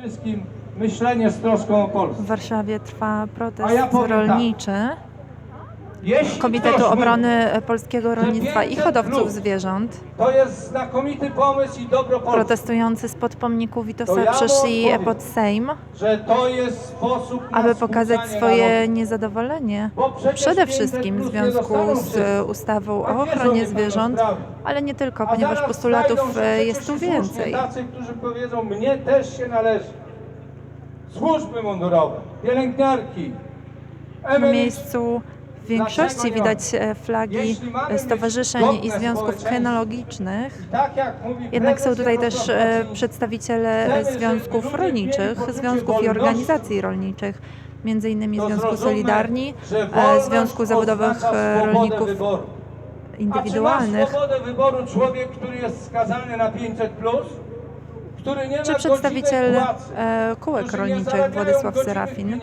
wszystkim myślenie z troską o Polskę. W Warszawie trwa A protest ja powiem tak. rolniczy Komitetu Obrony Polskiego Rolnictwa i 500 Hodowców. Zwierząt. mówi, To jest znakomity pomysł i dobro Polski, Protestujący spod pomniku To Witosa ja przyszli pod Sejm, że to jest sposób na aby pokazać swoje niezadowolenie. Przede 500 wszystkim w związku z e, ustawą o ochronie zwierząt, ale nie tylko, ponieważ postulatów e, jest tu więcej. Tacy, którzy powiedzą, mnie też się należy. Służby mundurowe, pielęgniarki, emeryci. miejscu w większości widać e, flagi stowarzyszeń i związków kynologicznych. Tak Jednak są tutaj też e, przedstawiciele związków rolniczych, związków i organizacji rolniczych, między innymi to Związku Solidarni, e, Związku Zawodowych Rolników czy Indywidualnych, swobodę wyboru człowiek, który jest skazany na 500 plus, który nie ma czy przedstawiciel kółek rolniczych Władysław Serafin.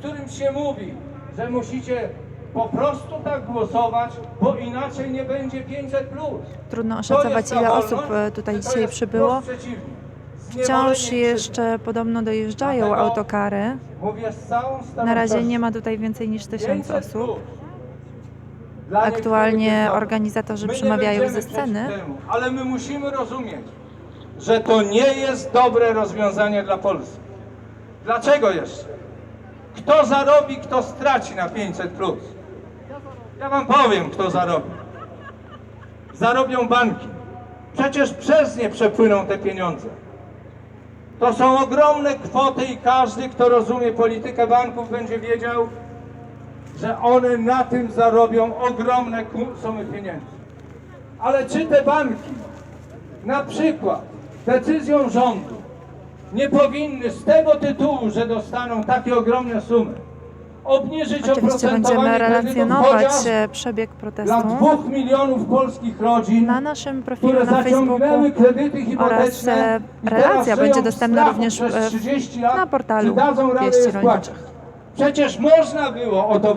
którym się mówi, że musicie po prostu tak głosować, bo inaczej nie będzie 500 plus. Trudno oszacować, ile osób e, tutaj dzisiaj przybyło. Wciąż jeszcze podobno dojeżdżają autokary. Mówię z całą Na razie nie ma tutaj więcej niż tysiąc 500 osób. Aktualnie organizatorzy przemawiają ze sceny. ale my musimy rozumieć, że to nie jest dobre rozwiązanie dla Polski. Dlaczego jeszcze? Kto zarobi, kto straci na 500 plus? Ja wam powiem, kto zarobi. Zarobią banki. Przecież przez nie przepłyną te pieniądze. To są ogromne kwoty i każdy, kto rozumie politykę banków, będzie wiedział, że one na tym zarobią ogromne sumy pieniędzy. Ale czy te banki, na przykład decyzją rządu, nie powinny z tego tytułu, że dostaną takie ogromne sumy, obniżyć Oczywiście będziemy relacjonować e, przebieg dla protestu dwóch milionów polskich rodzin, na naszym profilu na Facebooku oraz e, relacja będzie dostępna również e, 30 lat, na portalu Wieści. Rolniczych. Przecież można było o to